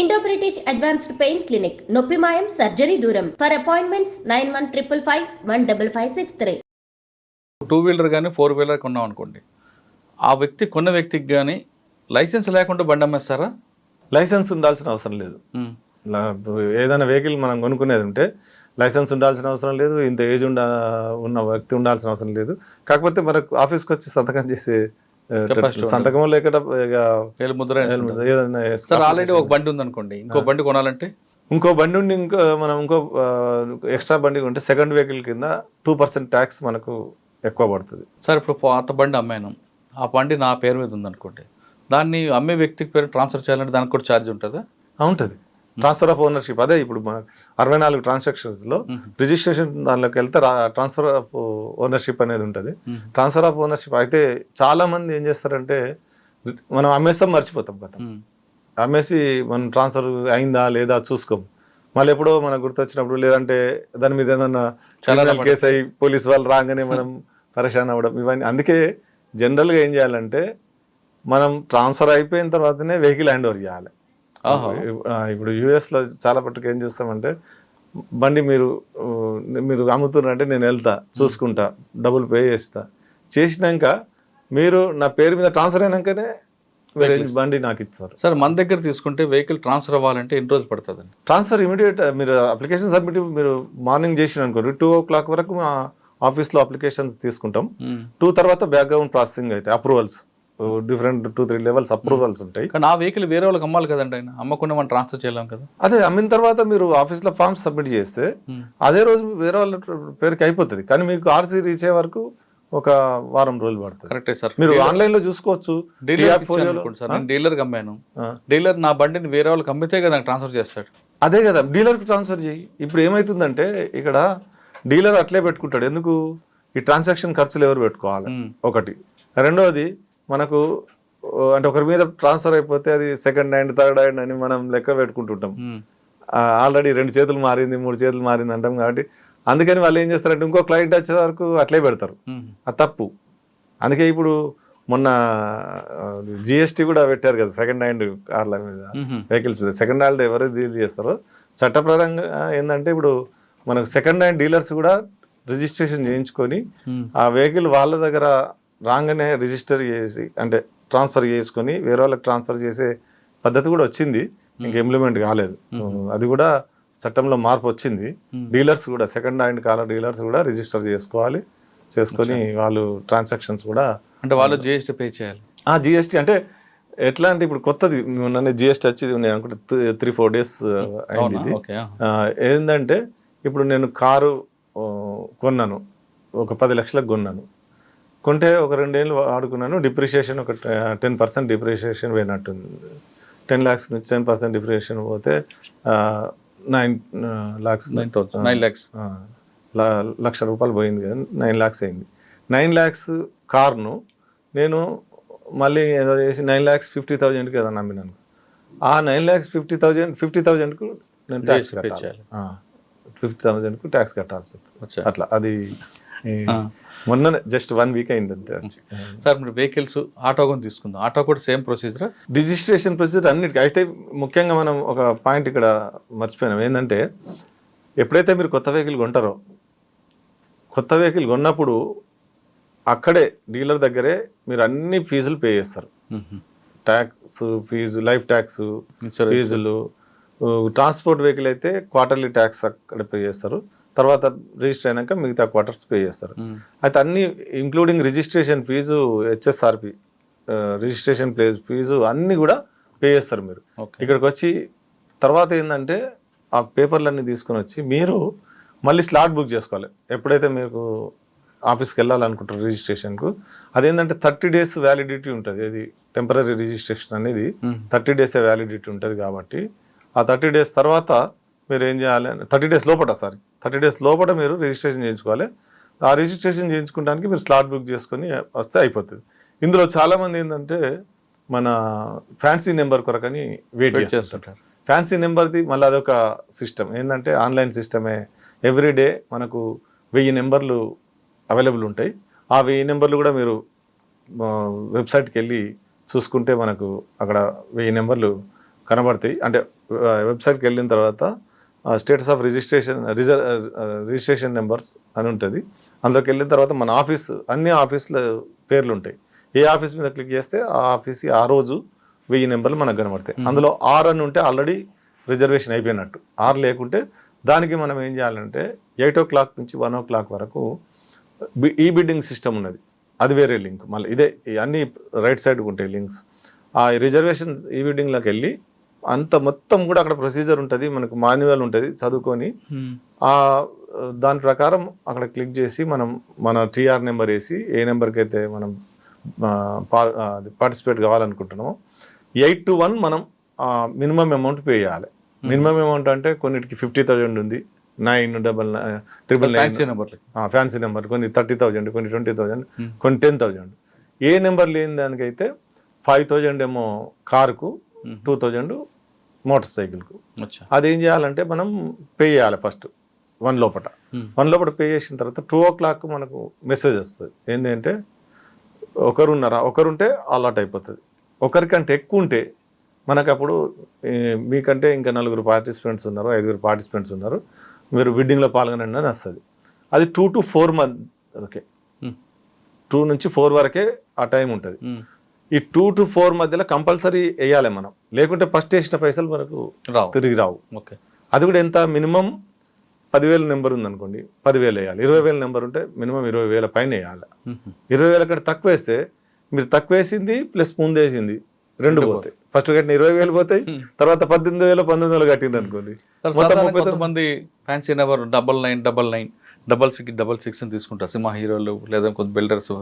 Indo British advanced pain clinic నొప్పి మాయం surgery దూరం for appointments nine one triple five one double five six three two wheeler కానీ four wheeler కొన్నాం అనుకోండి. ఆ వ్యక్తి కొన్న వ్యక్తికి కానీ లైసెన్స్ లేకుండా బండి అమ్మేస్తారా? లైసెన్స్ ఉండాల్సిన అవసరం లేదు. ఏదైనా వెహికల్ మనం కొనుక్కునేది ఉంటే లైసెన్స్ ఉండాల్సిన అవసరం లేదు ఇంత ఏజ్ ఉండ ఉన్న వ్యక్తి ఉండాల్సిన అవసరం లేదు. కాకపోతే మనకు ఆఫీస్కి వచ్చి సంతకం చేసే సంతకం లేక ముద్ర సార్ ఆల్రెడీ ఒక బండి ఉందనుకోండి ఇంకో బండి కొనాలంటే? ఇంకో బండి ఉండి ఇంకో మనం ఇంకో ఎక్స్ట్రా బండి ఉంటే సెకండ్ వెహికల్ కింద టూ పర్సెంట్ ట్యాక్స్ మనకు ఎక్కువ పడుతుంది. సార్ ఇప్పుడు పాత బండి అమ్మాను. ఆ బండి నా పేరు మీద ఉందనుకోండి. దాన్ని అమ్మే వ్యక్తికి పేరు ట్రాన్స్ఫర్ చేయాలంటే దానికి కూడా ఛార్జ్ ఉంటుందా? ఉంటుంది. ట్రాన్స్ఫర్ ఆఫ్ ఓనర్షిప్ అదే ఇప్పుడు మన అరవై నాలుగు ట్రాన్సాక్షన్స్లో మ్మ్. రిజిస్ట్రేషన్ దానిలోకి వెళ్తే ట్రాన్స్ఫర్ ఆఫ్ ఓనర్షిప్ అనేది ఉంటుంది. ట్రాన్స్ఫర్ ఆఫ్ ఓనర్షిప్ అయితే చాలా మంది ఏం చేస్తారంటే మనం అమ్మేస్తాం మర్చిపోతాం కదా. అమ్మేసి మనం ట్రాన్స్ఫర్ అయిందా లేదా చూసుకోం. మళ్ళీ ఎప్పుడో మనకు గుర్తొచ్చినప్పుడు లేదంటే దాని మీద ఏదన్నా క్రిమినల్ కేసు అయ్యి పోలీస్ వాళ్ళు రాగానే మనం పరేషాన్ అవ్వడం ఇవన్నీ. అందుకే జనరల్గా ఏం చేయాలంటే మనం ట్రాన్స్ఫర్ అయిపోయిన తర్వాతనే వెహికల్ హ్యాండ్ ఓవర్ చేయాలి. ఇప్పుడు US లో చాలా పట్టుకు ఏం చేస్తామంటే బండి మీరు మీరు అమ్ముతున్నారంటే నేను వెళ్తా చూసుకుంటా డబ్బులు పే చేస్తా. చేసినాక మీరు నా పేరు మీద ట్రాన్స్ఫర్ అయినాకనే ఏం- బండి నాకు ఇస్తారు. సార్ మన దగ్గర తీసుకుంటే వెహికల్ ట్రాన్స్ఫర్ అవ్వాలంటే ఎన్ని రోజులు పడుతుందండి? ట్రాన్స్ఫర్ ఇమీడియట్ మీరు అప్లికేషన్ సబ్మిట్ మీరు మార్నింగ్ చేసిన అనుకోండి టూ ఓ క్లాక్ వరకు మా ఆఫీస్లో అప్లికేషన్స్ తీసుకుంటాం. టూ తర్వాత బ్యాక్గ్రౌండ్ ప్రాసెసింగ్ అయితే approvals. Different two three levels approvals ఉంటాయి. కానీ ఆ వెహికల్ వేరే వాళ్ళకి అమ్మాలి కదండి ఆయన. అమ్మకుండా మనం ట్రాన్స్ఫర్ చేయలేం కదా. అదే అమ్మిన తర్వాత మీరు ఆఫీస్లో ఫామ్స్ సబ్మిట్ చేస్తే ఉమ్. అదే రోజు వేరే వాళ్ళ పేరుకి అయిపోతుంది. కానీ మీకు ఆర్సీ రీచ్ అయ్యే వరకు ఒక వారం రోజులు పడుతుంది. కరెక్టే సార్. మీరు ఆన్లైన్లో చూసుకోవచ్చు. డీలర్ డీలర్కి అమ్మాను. డీలర్ నా బండిని వేరే వాళ్ళకి అమ్మితే కదా ట్రాన్స్ఫర్ చేస్తాడు. అదే కదా డీలర్కి ట్రాన్స్ఫర్ చేయి. ఇప్పుడు ఏమైతుందంటే ఇక్కడ డీలర్ అట్లే పెట్టుకుంటాడు. ఎందుకు? ఈ ట్రాన్సాక్షన్ ఖర్చులు ఎవరు పెట్టుకోవాలి? ఉమ్. ఒకటి. రెండవది మనకు అంటే ఒకరి మీద ట్రాన్స్ఫర్ అయిపోతే అది సెకండ్ హ్యాండ్ థర్డ్ హ్యాండ్ అని మనం లెక్క పెట్టుకుంటుంటాం ఉమ్. ఆల్రెడీ రెండు చేతులు మారింది మూడు చేతులు మారింది అంటాం కాబట్టి అందుకని వాళ్ళు ఏం చేస్తారంటే ఇంకో క్లయింట్ వచ్చే వరకు అట్లే పెడతారు ఉమ్. అది తప్పు అందుకే ఇప్పుడు మొన్న జిఎస్టీ కూడా పెట్టారు కదా సెకండ్ హ్యాండ్ కార్ల మీద. వెహికల్స్ మీద సెకండ్ హ్యాండ్ ఎవరైతే డీల్ చేస్తారో చట్టప్రదంగా ఏంటంటే ఇప్పుడు మనకు సెకండ్ హ్యాండ్ డీలర్స్ కూడా రిజిస్ట్రేషన్ చేయించుకొని. ఆ వెహికల్ వాళ్ళ దగ్గర రాగానే రిజిస్టర్ చేసి అంటే ట్రాన్స్ఫర్ చేసుకొని వేరే వాళ్ళకి ట్రాన్స్ఫర్ చేసే పద్ధతి కూడా వచ్చింది. ఇంక ఇంప్లిమెంట్ కాలేదు. అది కూడా చట్టంలో మార్పు వచ్చింది. డీలర్స్ కూడా సెకండ్ హ్యాండ్ కాల డీలర్స్ కూడా రిజిస్టర్ చేసుకోవాలి. చేసుకొని వాళ్ళు ట్రాన్సాక్షన్స్ కూడా అంటే వాళ్ళు జిఎస్టీ పే చేయాలి. ఆ జిఎస్టీ అంటే ఎట్లా అంటే ఇప్పుడు కొత్తది. మొన్న జిఎస్టీ వచ్చి నేను అనుకుంటే త్రీ ఫోర్ డేస్ అయింది ఇది. ఏంటంటే ఇప్పుడు నేను కారు కొన్నాను. ఒక పది లక్షలకు కొన్నాను. కొంటే ఒక రెండేళ్ళు వాడుకున్నాను డిప్రిషియేషన్ ఒక టెన్ పర్సెంట్ డిప్రిషియేషన్ పోయినట్టుంది. టెన్ ల్యాక్స్ నుంచి టెన్ పర్సెంట్ డిప్రిషియేషన్ పోతే nine lakhs nine thousand nine lakhs లక్ష రూపాయలు పోయింది కదా నైన్ ల్యాక్స్ అయింది. నైన్ ల్యాక్స్ కార్ను నేను మళ్ళీ ఏదో చేసి నైన్ ల్యాక్స్ ఫిఫ్టీ థౌజండ్కి ఏదో నమ్మినాను. ఆ nine lakhs fifty thousand fifty థౌజండ్కు నేను ట్యాక్స్ కట్టాలి. ఫిఫ్టీ థౌజండ్కు ట్యాక్స్ కట్టాల్సి అట్లా. అది మొన్ననే జస్ట్ వన్ వీక్ అయింది అంతే. సార్ మీరు వెహికల్స్ ఆటో కూడా తీసుకుందాం. ఆటో కూడా సేమ్ ప్రొసీజర్ రిజిస్ట్రేషన్ ప్రొసీజర్ అన్నిటికీ. అయితే ముఖ్యంగా మనం ఒక పాయింట్ ఇక్కడ మర్చిపోయినాం. ఏంటంటే ఎప్పుడైతే మీరు కొత్త వెహికల్ కొంటారో కొత్త వెహికల్ కొన్నప్పుడు అక్కడే డీలర్ దగ్గరే మీరు అన్ని ఫీజులు పే చేస్తారు. Tax fee life tax. ఫీజులు ట్రాన్స్పోర్ట్ వెహికల్ అయితే క్వార్టర్లీ ట్యాక్స్ అక్కడ పే చేస్తారు. తర్వాత రిజిస్టర్ అయినాక మిగతా క్వార్టర్స్ పే చేస్తారు. అయితే అన్ని including registration fee HSRP registration plates fee అన్నీ కూడా పే చేస్తారు మీరు. ఇక్కడికి వచ్చి తర్వాత ఏంటంటే ఆ పేపర్లన్నీ తీసుకొని వచ్చి మీరు మళ్ళీ స్లాట్ బుక్ చేసుకోవాలి. ఎప్పుడైతే మీకు ఆఫీస్కి వెళ్ళాలనుకుంటారు రిజిస్ట్రేషన్కు అదేంటంటే థర్టీ డేస్ వ్యాలిడిటీ ఉంటుంది. అది టెంపరీ రిజిస్ట్రేషన్ అనేది థర్టీ డేస్ వ్యాలిడిటీ ఉంటుంది కాబట్టి ఆ థర్టీ డేస్ తర్వాత మీరు ఏం చేయాలి థర్టీ డేస్ లోపట సారీ. థర్టీ డేస్ లోపల మీరు రిజిస్ట్రేషన్ చేయించుకోవాలి. ఆ రిజిస్ట్రేషన్ చేయించుకోవడానికి మీరు స్లాట్ బుక్ చేసుకొని వస్తే అయిపోతుంది. ఇందులో చాలామంది ఏంటంటే మన ఫ్యాన్సీ నెంబర్ కొరకని వెయిట్ చేస్తుంటారు. చేస్తుంటారు. ఫ్యాన్సీ నెంబర్ది మళ్ళీ అదొక సిస్టమ్. ఏంటంటే ఆన్లైన్ సిస్టమే. ఎవ్రీ డే మనకు వెయ్యి నెంబర్లు అవైలబుల్ ఉంటాయి. ఆ వెయ్యి నెంబర్లు కూడా మీరు వెబ్సైట్కి వెళ్ళి చూసుకుంటే మనకు అక్కడ వెయ్యి నెంబర్లు కనబడతాయి. అంటే వెబ్సైట్కి వెళ్ళిన తర్వాత స్టేటస్ ఆఫ్ రిజిస్ట్రేషన్ రిజర్ రిజిస్ట్రేషన్ నెంబర్స్ అని ఉంటుంది. అందులోకి వెళ్ళిన తర్వాత మన ఆఫీస్ అన్ని ఆఫీసుల పేర్లు ఉంటాయి ఏ ఆఫీస్ మీద క్లిక్ చేస్తే ఆ ఆఫీస్ ఆ రోజు వెయ్యి నెంబర్లు మనకు కనబడతాయి. అందులో ఆర్ అని ఉంటే ఆల్రెడీ రిజర్వేషన్ అయిపోయినట్టు. ఆర్ లేకుంటే దానికి మనం ఏం చేయాలంటే ఎయిట్ ఓ క్లాక్ నుంచి వన్ ఓ క్లాక్ వరకు బి- ఈ బిడ్డింగ్ సిస్టమ్ ఉన్నది. అది వేరే లింక్. మళ్ళీ ఇదే అన్ని రైట్ సైడ్ ఉంటాయి లింక్స్. ఆ రిజర్వేషన్ ఈ బిడ్డింగ్లోకి వెళ్ళి అంత మొత్తం కూడా అక్కడ ప్రొసీజర్ ఉంటుంది మనకు మాన్యువల్ ఉంటుంది చదువుకొని. ఆ దాని ప్రకారం అక్కడ క్లిక్ చేసి మనం మన టీఆర్ నెంబర్ వేసి ఏ నెంబర్కి అయితే మనం పార్టిసిపేట్ కావాలనుకుంటున్నామో ఎయిట్ టు వన్ మనం మినిమం అమౌంట్ పే చేయాలి. మినిమం అమౌంట్ అంటే కొన్నిటికి ఫిఫ్టీ థౌజండ్ ఉంది nine double triple nine fancy నెంబర్లు ఫ్యాన్సీ నెంబర్ కొన్ని థర్టీ థౌజండ్ కొన్ని ట్వంటీ థౌజండ్. కొన్ని టెన్ థౌజండ్ ఏ నెంబర్ లేని దానికైతే ఫైవ్ థౌజండ్ ఏమో కారుకు. టూ థౌజండ్ మోటార్ సైకిల్కు. అది ఏం చేయాలంటే మనం పే చేయాలి ఫస్ట్ వన్ లోపట. Hmm. వన్ లోపల పే చేసిన తర్వాత టూ ఓ క్లాక్ మనకు మెసేజ్ వస్తుంది. ఏంటంటే ఒకరున్నారా ఒకరుంటే అలాట్ అయిపోతుంది. ఒకరికంటే ఎక్కువ ఉంటే మనకు అప్పుడు మీకంటే ఇంకా నలుగురు పార్టిసిపెంట్స్ ఉన్నారు ఐదుగురు పార్టిసిపెంట్స్ ఉన్నారు మీరు బిడ్డింగ్లో పాల్గొనండి అని వస్తుంది. అది two to four month okay. Two నుంచి ఫోర్ వరకే ఆ టైం ఉంటుంది. ఈ టూ టు ఫోర్ మధ్యలో కంపల్సరీ వేయాలి మనం. లేకుంటే ఫస్ట్ వేసిన పైసలు మనకు రావు. తిరిగి రావు. ఓకే. అది కూడా ఎంత? మినిమం పదివేల నెంబర్ ఉందనుకోండి పదివేలు వేయాలి. ఇరవై వేల నెంబర్ ఉంటే మినిమం ఇరవై వేల పైన వేయాలి. ఇరవై వేల కంటే తక్కువ వేస్తే మీరు తక్కువ వేసింది ప్లస్ ముందు వేసింది రెండు పోతాయి. ఫస్ట్ కట్టిన ఇరవై వేలు పోతాయి. తర్వాత పద్దెనిమిది వేలు పంతొమ్మిది వేలు కట్టింది అనుకోండి. కొంతమంది fancy number double nine double nine double six double six తీసుకుంటారు. సినిమా హీరోలు లేదా కొంత బిల్డర్స్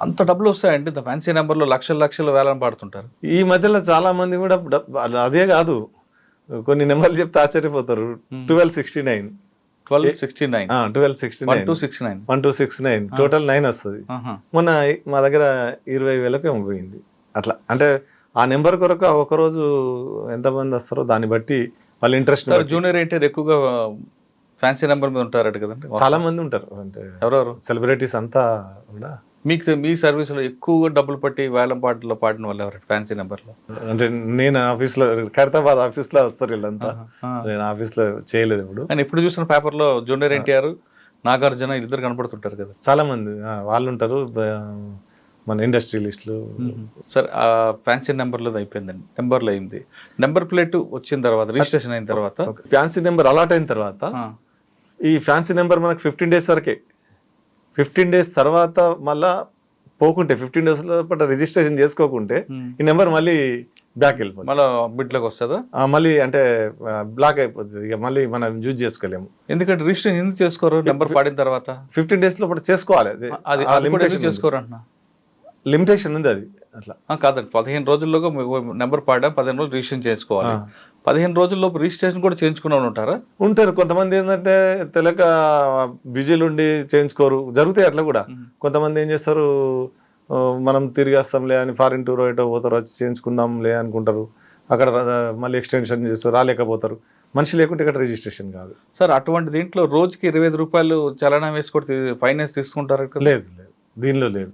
అంత డబ్బులు వస్తాయండి ఇంత ఫ్యాన్సీ నెంబర్లో లక్షల లక్షలు వేలం పాడుతుంటారు. ఈ మధ్యలో చాలా మంది కూడా అదే కాదు. కొన్ని నెంబర్లు చెప్తే ఆశ్చర్యపోతారు. Hmm. Twelve sixty nine. Twelve sixty nine. Twelve sixty one nine two six nine. One two six nine. Total nine వస్తుంది. మొన్న మా దగ్గర ఇరవై వేలకు పోయింది. అట్లా. అంటే ఆ నెంబర్ కొరకు ఒక రోజు ఎంతమంది వస్తారో దాన్ని బట్టి వాళ్ళ ఇంట్రెస్ట్ జూనియర్ ఎన్టీఆర్ ఎక్కువగా ఫ్యాన్సీ నెంబర్ మీద ఉంటారట కదండి. చాలా మంది ఉంటారు. అంటే ఎవరెవరు? సెలబ్రిటీస్ అంతా కూడా మీకు మీ సర్వీసులో ఎక్కువగా డబ్బులు పట్టి వేలం పాటలో పాడిన వాళ్ళు ఎవరు? ఫ్యాన్సీ నెంబర్లో? అంటే నేను ఆఫీస్లో ఖైరతాబాద్ ఆఫీస్లో వస్తారు వీళ్ళంతా. నేను ఆఫీస్లో చేయలేదు ఇప్పుడు. నేను ఎప్పుడు చూసిన పేపర్లో జూనియర్ ఎన్టీఆర్ నాగార్జున ఇద్దరు కనపడుతుంటారు కదా. చాలా మంది వాళ్ళు ఉంటారు మన ఇండస్ట్రియలిస్టులు సార్ ఆ ఫ్యాన్సీ నెంబర్లో అయిపోయిందండి. నెంబర్లో అయింది. నెంబర్ ప్లేట్ వచ్చిన తర్వాత రిజిస్ట్రేషన్ అయిన తర్వాత ఫ్యాన్సీ నెంబర్ అలాట్ అయిన తర్వాత ఈ ఫ్యాన్సీ నెంబర్ మనకు ఫిఫ్టీన్ డేస్ వరకే ఫిఫ్టీన్ డేస్ తర్వాత మళ్ళా పోకుంటే ఫిఫ్టీన్ డేస్ లోపల రిజిస్ట్రేషన్ చేసుకోకుంటే ఉమ్. ఈ నెంబర్ మళ్ళీ బ్యాక్ వెళ్ళిపోతుంది మళ్ళా వస్తుందా? మళ్ళీ అంటే బ్లాక్ అయిపోతుంది ఇక మళ్ళీ మనం యూజ్ చేసుకోలేము. ఎందుకంటే రిజిస్ట్రేషన్ ఎందుకు చేసుకోరు? నెంబర్ పాడిన తర్వాత? ఫిఫ్టీన్ డేస్ లోపల చేసుకోవాలి. అది లిమిటేషన్ చేసుకోరు అంటున్నా లిమిటేషన్ ఉంది. అది అట్లా. కాదండి. పదిహేను రోజుల్లోగా నెంబర్ పాడా పదిహేను రోజులు రిజిస్ట్రేషన్ చేసుకోవాలి. పదిహేను రోజుల్లోపు రిజిస్ట్రేషన్ కూడా చేయించుకునే వాళ్ళు ఉంటారా? ఉంటారు. కొంతమంది ఏంటంటే తెలక బిజీలు ఉండి చేయించుకోరు. జరుగుతాయి అట్లా కూడా. కొంతమంది ఏం చేస్తారు మనం తిరిగి వస్తాంలే అని ఫారిన్ టూర్ ఎటో పోతారు వచ్చి చేయించుకుందాంలే అనుకుంటారు. అక్కడ మళ్ళీ ఎక్స్టెన్షన్ చేస్తారు రాలేకపోతారు. మనిషి లేకుంటే ఇక్కడ రిజిస్ట్రేషన్ కాదు. సార్ అటువంటి దీంట్లో రోజుకి ఇరవై ఐదు రూపాయలు చలనా వేసుకొని ఫైనాన్స్ తీసుకుంటారు లేదు లేదు. దీనిలో లేదు.